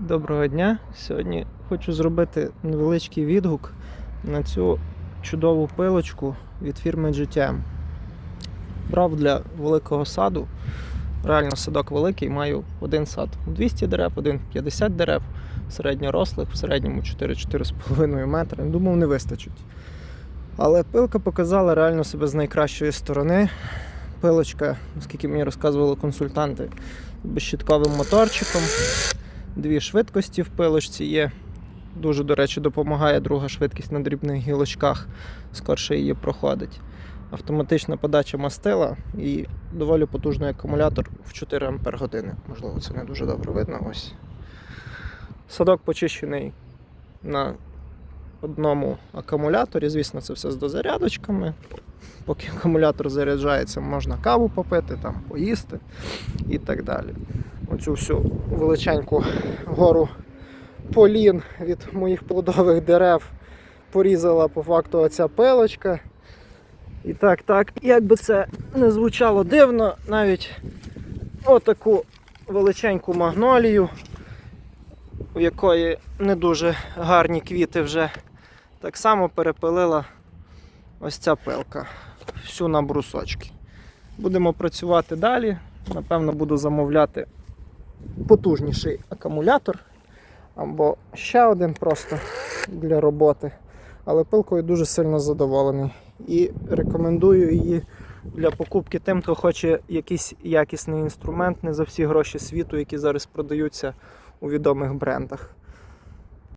Доброго дня! Сьогодні хочу зробити невеличкий відгук на цю чудову пилочку від фірми GTM. Брав для великого саду. Реально садок великий, маю один сад 200 дерев, один 50 дерев, середньорослих, в середньому 4-4,5 метри. Думав, не вистачить. Але пилка показала реально себе з найкращої сторони. Пилочка, оскільки мені розказували консультанти, з безщитковим моторчиком. Дві швидкості в пилочці є. Дуже, до речі, допомагає друга швидкість на дрібних гілочках, скорше її проходить. Автоматична подача мастила і доволі потужний акумулятор в 4 Ампер. Можливо, це не дуже добре видно. Ось. Садок почищений на одному акумуляторі. Звісно, це все з дозарядочками. Поки акумулятор заряджається, можна каву попити, там, поїсти і так далі. Оцю всю величеньку гору полін від моїх плодових дерев порізала по факту оця пилочка. І так, так, як би це не звучало дивно, навіть отаку величеньку магнолію, у якої не дуже гарні квіти вже так само перепилила ось ця пилка. Всю на брусочки. Будемо працювати далі. Напевно, буду замовляти потужніший акумулятор або ще один просто для роботи. Але пилкою дуже сильно задоволений. І рекомендую її для покупки тим, хто хоче якийсь якісний інструмент не за всі гроші світу, які зараз продаються у відомих брендах.